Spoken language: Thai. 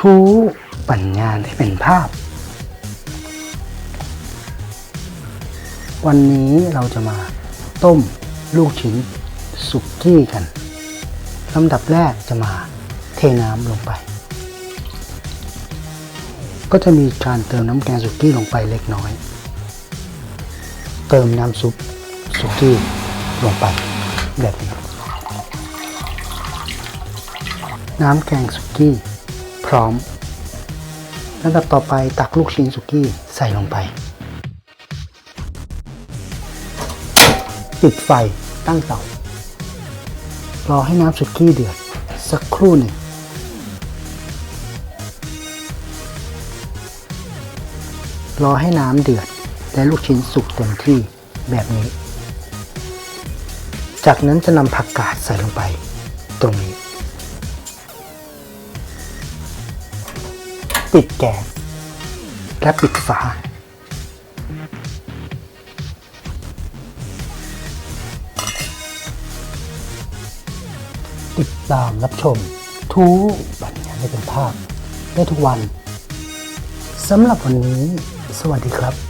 ทูปัญญาได้เป็นภาพ วันนี้เราจะมาต้มลูกชิ้นสุกี้กันลำดับแรกจะมาเทน้ำลงไป ก็จะมีการเติมน้ำแกงสุกี้ลงไปเล็กน้อย เติมน้ำซุปสุกี้ลงไปแบบนี้ น้ำแกงสุกี้ พร้อมลำดับต่อไปตักลูกชิ้นสุกี้ใส่ลงไป ปิดไฟตั้งเตารอให้น้ำสุกี้เดือด สักครู่หนึ่งรอให้น้ำเดือดและลูกชิ้นสุกเต็มที่แบบนี้ จากนั้นจะนำผักกาดใส่ลงไป ตรงนี้ ปิดแก๊สและปิดฝา ติดตามรับชม ทุกปัญญาได้เป็นภาพ ได้ทุกวันสำหรับวันนี้ สวัสดีครับ